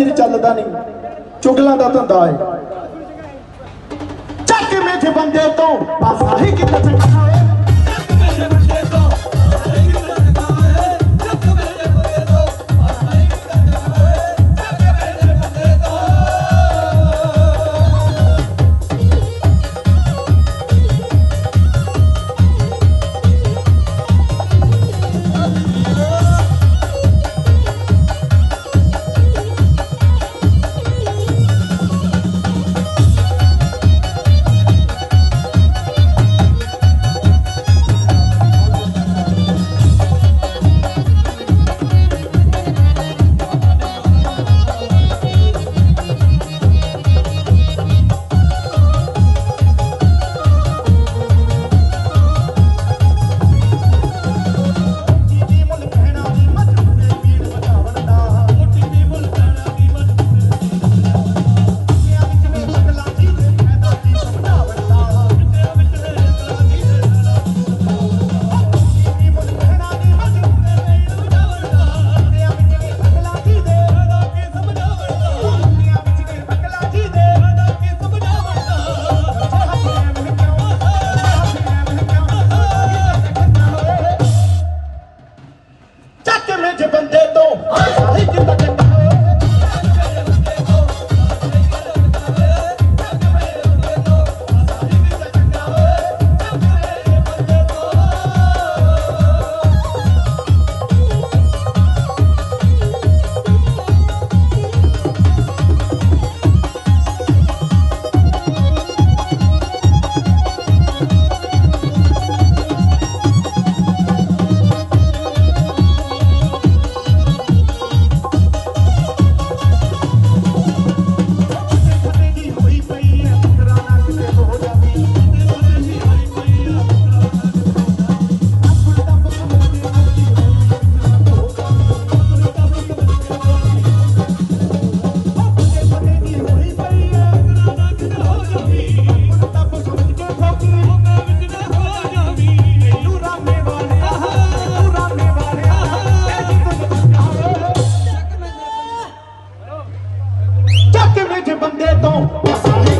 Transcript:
ਚਿਰ ਚੱਲਦਾ ਨਹੀਂ। ਚੁਗਲਾਂ ਦਾ ਧੰਦਾ ਹੈ। ਚੱਕ ਮੇਥੇ ਬੰਦੇ ਤੋਂ। ਪਾਸਾ ਹੀ ਕਿੱਥੇ ਚੱਕਾ पंचायतों bandetão, passarinho.